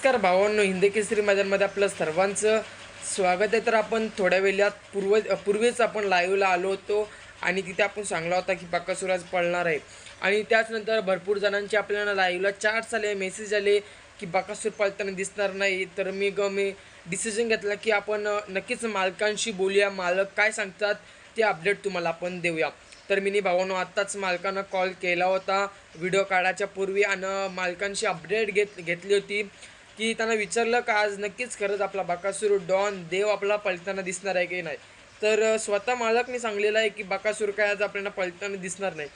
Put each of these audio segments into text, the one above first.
नमस्कार भावांनो हिंदी केसरी मैदानमध्ये आपलं सर्वांचं स्वागत आहे. तर आपण थोड्या वेळात पूर्व पूर्वीच आपण लाईव्हला आलो होतो आणि तिथे आपण सांगला होता की बाकासूर आज पळणार आहे. आणि त्याचनंतर भरपूर जणांचे आपल्याला लाईव्हला चार्ट्स आले मेसेज आले की बाकासूर पळताना दिसणार नाही. तर मी ग मी डिसिजन घेतला की आपण नक्कीच मालकांशी बोलूया. मालक काय सांगतात ते अपडेट तुम्हाला आपण देऊया. तर मी भावानो आत्ताच मालकांना कॉल केला होता. व्हिडिओ काढायच्या पूर्वी आणि मालकांशी अपडेट घेत घेतली होती. की त्यांना विचारलं का आज नक्कीच खरंच आपला बाकासूर डॉन देव आपला पळताना दिसणार आहे की नाही? तर स्वतः मालकने सांगलेलं आहे की बाकासूर काय आज आपल्याला पळताना दिसणार नाही.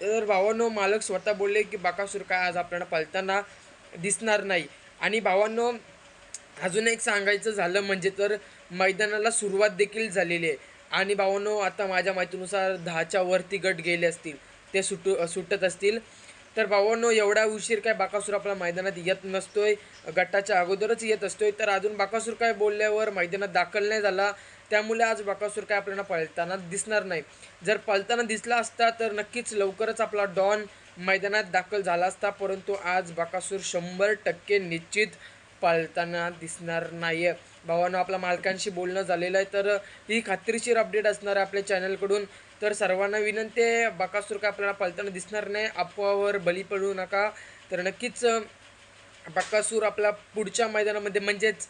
तर भावांनो मालक स्वतः बोलले की बाकासूर काय आज आपल्याला पळताना दिसणार नाही. आणि भावांनो अजून एक सांगायचं झालं म्हणजे तर मैदानाला सुरुवात देखील झालेली आहे. आणि भावांनो आता माझ्या माहितीनुसार दहाच्या वरती गट गेले असतील. ते सुटू सुटत असतील. तर भावांनो एवढा उशीर काय बाकासूर आपल्या मैदानात येत नसतोय. गटाच्या अगोदरच येत असतोय. तर अजून बाकासूर काय बोलल्यावर मैदानात दाखल नाही झाला. त्यामुळे आज बाकासूर काय आपल्याला पळताना दिसणार नाही. जर पळताना दिसला असता तर नक्कीच लवकरच आपला डॉन मैदानात दाखल झाला असता. परंतु आज बाकासूर शंभर टक्के निश्चित पाळताना दिसणार नाही आहे भावानं आपल्या मालकांशी बोलणं झालेलं आहे तर ही खात्रीशीर अपडेट असणार आहे आपल्या चॅनलकडून तर सर्वांना विनंती आहे बकासूर काय आपल्याला पळताना दिसणार नाही अफवावर बली पडू नका. तर नक्कीच बकासूर आपला पुढच्या मैदानामध्ये म्हणजेच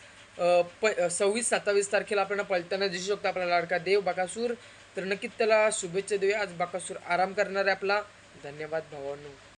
प सव्वीस सत्तावीस तारखेला आपल्याला पळताना दिसू शकतो आपला लाडका देव बकासूर. तर नक्कीच त्याला शुभेच्छा देऊया. आज बकासूर आराम करणार आहे आपला. धन्यवाद भावांनो.